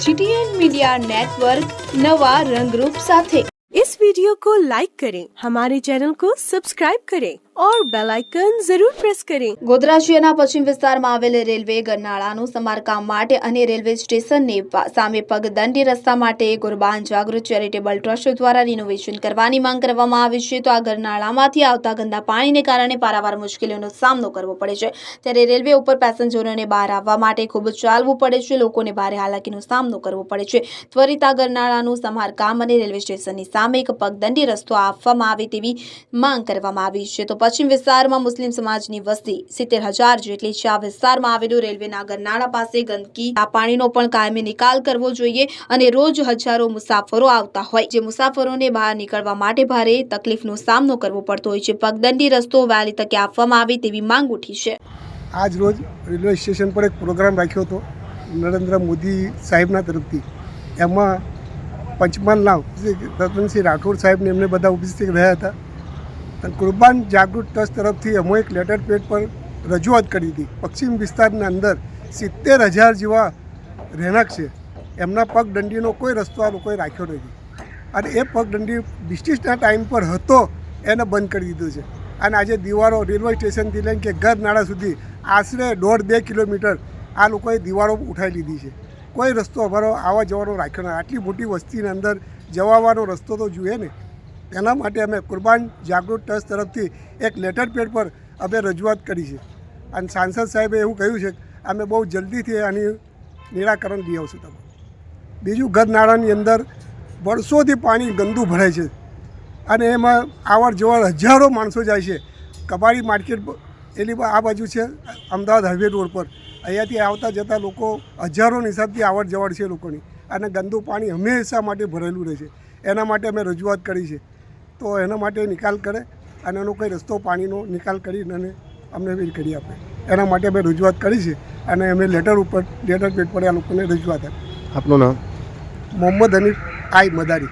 GTN media network नवा रंगरूप साथे इस वीडियो को लाइक करें हमारे चैनल को सब्सक्राइब करें और बेल आइकन जरूर प्रेस करें ગોધરા શહેરના પશ્ચિમ વિસ્તારમાં આવેલ રેલવે ગરનાળાનું સમારકામ માટે અને રેલવે સ્ટેશનની પા- સામે પગદંડી રસ્તા માટે ગુરબાન જાગૃત ચેરિટેબલ ટ્રસ્ટ દ્વારા રિનોવેશન કરવાની માંગ કરવામાં આવી છે તો આ ગરનાળામાંથી આવતા ગંદા પાણીને કારણે પારાવાર મુશ્કેલીઓનો સામનો કરવો પડે છે ત્યારે રેલવે ઉપર પેસેન્જરોને બહાર આવવા માટે ખૂબ જ ચાલવું પડે છે લોકોને ભારે હાલાકીનો સામનો કરવો પડે છે ત્વરિત આ ગરનાળાનું સમારકામ અને રેલવે સ્ટેશનની સામે એક પગદંડી રસ્તો આપવામાં આવે તેવી માંગ કરવામાં આવી છે તો પશ્ચિમ વિસ્તારમાં મુસ્લિમ સમાજની વસ્તી સિત્તેર હજાર જેટલી છે. આ વિસ્તારમાં આવેલું રેલવેના ગરનાળા પાસે ગંદકી આ પાણીનો પણ કાયમી નિકાલ કરવો જોઈએ અને રોજ હજારો મુસાફરો આવતા હોય જે મુસાફરોને બહાર નીકળવા માટે ભારે તકલીફનો સામનો કરવો પડતો હોય છે. પગદંડી રસ્તો વહેલી તકે આપવામાં આવે તેવી માંગ ઉઠી છે. આજ રોજ રેલવે સ્ટેશન પર એક પ્રોગ્રામ રાખ્યો હતો નરેન્દ્ર મોદી સાહેબના તરફથી. એમાં પંચમહાલના શ્રી રતનસિંહ રાઠોડ સાહેબને એમને બધા ઉપસ્થિત રહ્યા હતા. અને કુરબાન જાગૃત ટ્રસ્ટ તરફથી અમે એક લેટર પેડ પર રજૂઆત કરી હતી. પશ્ચિમ વિસ્તારના અંદર સિત્તેર હજાર જેવા રહેણાંક છે. એમના પગદંડીનો કોઈ રસ્તો આ લોકોએ રાખ્યો નથી. અને એ પગદંડી ડિસ્ટ્રિક્ટના ટાઈમ પર હતો, એને બંધ કરી દીધો છે. અને આજે દિવાળો રેલવે સ્ટેશનથી લઈને કે ઘર નાળા સુધી આશરે દોઢ બે કિલોમીટર આ લોકોએ દિવાળો ઉઠાવી લીધી છે. કોઈ રસ્તો અમારો આવવા જવાનો રાખ્યો નથી. આટલી મોટી વસ્તીની અંદર જવાવાનો રસ્તો તો જુએ ને. એના માટે અમે કુરબાન જાગૃત ટ્રસ્ટ તરફથી એક લેટર પેડ પર અમે રજૂઆત કરી છે. અને સાંસદ સાહેબે એવું કહ્યું છે અમે બહુ જલ્દીથી આની નિરાકરણ લઈ આવશું તમે બીજું ઘર અંદર વર્ષોથી પાણી ગંદુ ભરાય છે. અને એમાં આવર જવર હજારો માણસો જાય છે. કબાડી માર્કેટ એની આ બાજુ છે, અમદાવાદ હાઈવે રોડ પર. અહીંયાથી આવતા જતા લોકો હજારોની હિસાબથી આવર જવર છે લોકોની. અને ગંદુ પાણી હંમેશા માટે ભરેલું રહે છે. એના માટે અમે રજૂઆત કરી છે. તો એના માટે નિકાલ કરે અને એનો કોઈ રસ્તો પાણીનો નિકાલ કરીને અને અમને બિલ કરી આપે. એના માટે અમે રજૂઆત કરી છે અને અમે લેટર ઉપર લેટર પેડ પર આ લોકોને રજૂઆત આપી. આપનું નામ? મોહમ્મદ હનીફ આઈ મદારી.